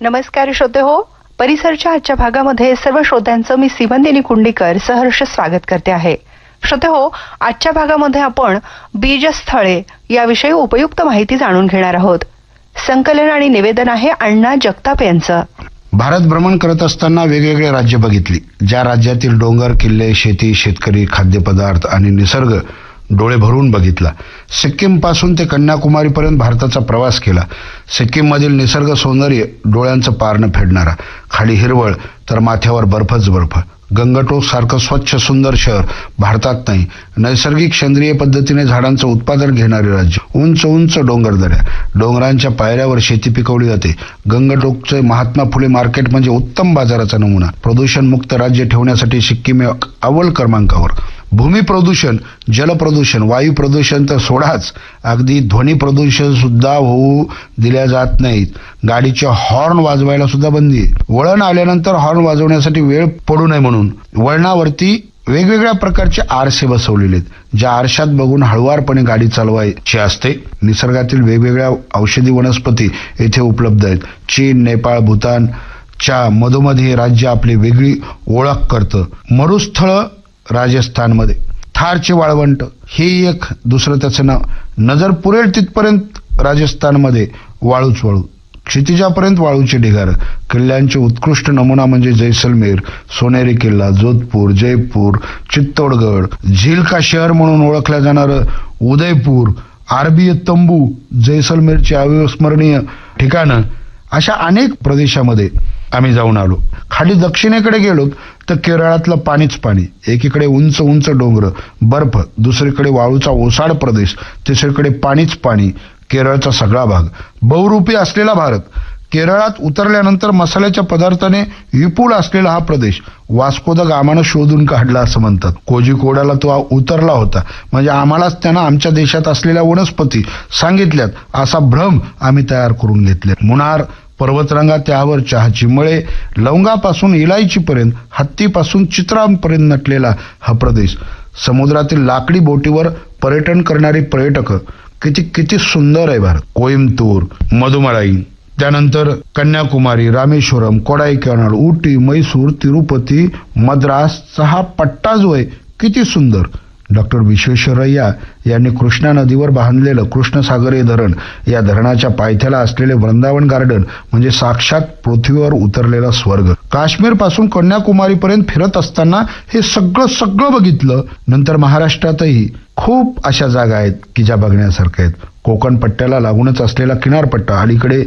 नमस्कार श्रोते हो परिसरच्या आजच्या भागामध्ये सर्व श्रोत्यांचं मी सिवंदिनी कुंडीकर सहर्ष स्वागत करते आहे. श्रोते हो आजच्या भागामध्ये आपण बीजस्थळे याविषयी उपयुक्त माहिती जाणून घेणार आहोत. संकलन आणि निवेदन आहे अण्णा जगताप यांचं. भारत भ्रमण करत असताना वेगवेगळे राज्य बघितली. ज्या राज्यातील डोंगर किल्ले शेती शेतकरी खाद्यपदार्थ आणि निसर्ग डोळे भरून बघितला. सिक्कीमपासून ते कन्याकुमारीपर्यंत भारताचा प्रवास केला. सिक्कीममधील निसर्ग सौंदर्य डोळ्यांचं पारणं फेडणारा. खाली हिरवळ तर माथ्यावर बर्फच बर्फ. गंगटोक सारखं स्वच्छ सुंदर शहर. भारतात नाही नैसर्गिक सेंद्रिय पद्धतीने झाडांचं उत्पादन घेणारे राज्य. उंच उंच डोंगरदऱ्या डोंगरांच्या पायऱ्यावर शेती पिकवली जाते. गंगटोकचे महात्मा फुले मार्केट म्हणजे उत्तम बाजाराचा नमुना. प्रदूषण मुक्त राज्य ठेवण्यासाठी सिक्कीम हे अव्वल क्रमांकावर. भूमी प्रदूषण जलप्रदूषण वायू प्रदूषण तर सोडाच. अगदी ध्वनी प्रदूषण सुद्धा होऊ दिल्या जात नाहीत. गाडीचे हॉर्न वाजवायला सुद्धा बंदी आहे. वळण आल्यानंतर हॉर्न वाजवण्यासाठी वेळ पडू नये म्हणून वळणावरती वेगवेगळ्या प्रकारचे आरसे बसवलेले आहेत. ज्या आरशात बघून हळुवारपणे गाडी चालवायची असते निसर्गातील वेगवेगळ्या औषधी वनस्पती येथे उपलब्ध आहेत. चीन नेपाळ भूतान च्या मधोमध हे राज्य आपली वेगळी ओळख करतं. मरुस्थळ राजस्थानमध्ये. थारचे वाळवंट हे एक दुसरं त्याचं नाव. नजर पुरेल तिथपर्यंत राजस्थानमध्ये वाळूच वाळू. क्षितिजापर्यंत वाळूचे ढिगार. किल्ल्यांचे उत्कृष्ट नमुना म्हणजे जैसलमेर सोनेरी किल्ला जोधपूर जयपूर चित्तोडगड झील का शहर म्हणून ओळखलं जाणारं उदयपूर आरबीय तंबू जैसलमेरची अविस्मरणीय ठिकाणं अशा अनेक प्रदेशामध्ये आम्ही जाऊन आलो. खाली दक्षिणेकडे गेलो तर केरळातलं पाणीच पाणी एकीकडे उंच उंच डोंगर बर्फ दुसरीकडे वाळूचा ओसाड प्रदेश तिसरीकडे पाणीच पाणी केरळचा सगळा भाग. बहुरूपी असलेला भारत केरळात उतरल्यानंतर मसाल्याच्या पदार्थाने विपुल असलेला हा प्रदेश. वास्को द गामानं शोधून काढला असं म्हणतात. कोजिकोडाला तो उतरला होता. म्हणजे आम्हालाच त्यानं आमच्या देशात असलेल्या वनस्पती सांगितल्यात. असा भ्रम आम्ही तयार करून घेतले. मुनार पर्वतरंगा त्यावर चहाची मळे लवंगापासून इलायचीपर्यंत हत्तीपासून चित्रांपर्यंत नटलेला हा प्रदेश. समुद्रातील लाकडी बोटीवर पर्यटन करणारी पर्यटक किती किती सुंदर आहे भारत. कोईमतूर मधुमलाई त्यानंतर कन्याकुमारी रामेश्वरम कोडाईकनाल उटी मैसूर तिरुपती मद्रासचा हा पट्टा जो आहे किती सुंदर. डॉक्टर विश्वेश्वरय्या यांनी कृष्णा नदीवर बांधलेलं कृष्णसागरी धरण या धरणाच्या पायथ्याला असलेले वृंदावन गार्डन म्हणजे साक्षात पृथ्वीवर उतरलेला स्वर्ग. काश्मीरपासून कन्याकुमारीपर्यंत फिरत असताना हे सगळं सगळं बघितलं. नंतर महाराष्ट्रातही खूप अशा जागा आहेत की ज्या बघण्यासारख्या आहेत. कोकण पट्ट्याला लागूनच असलेला किनारपट्टा अलीकडे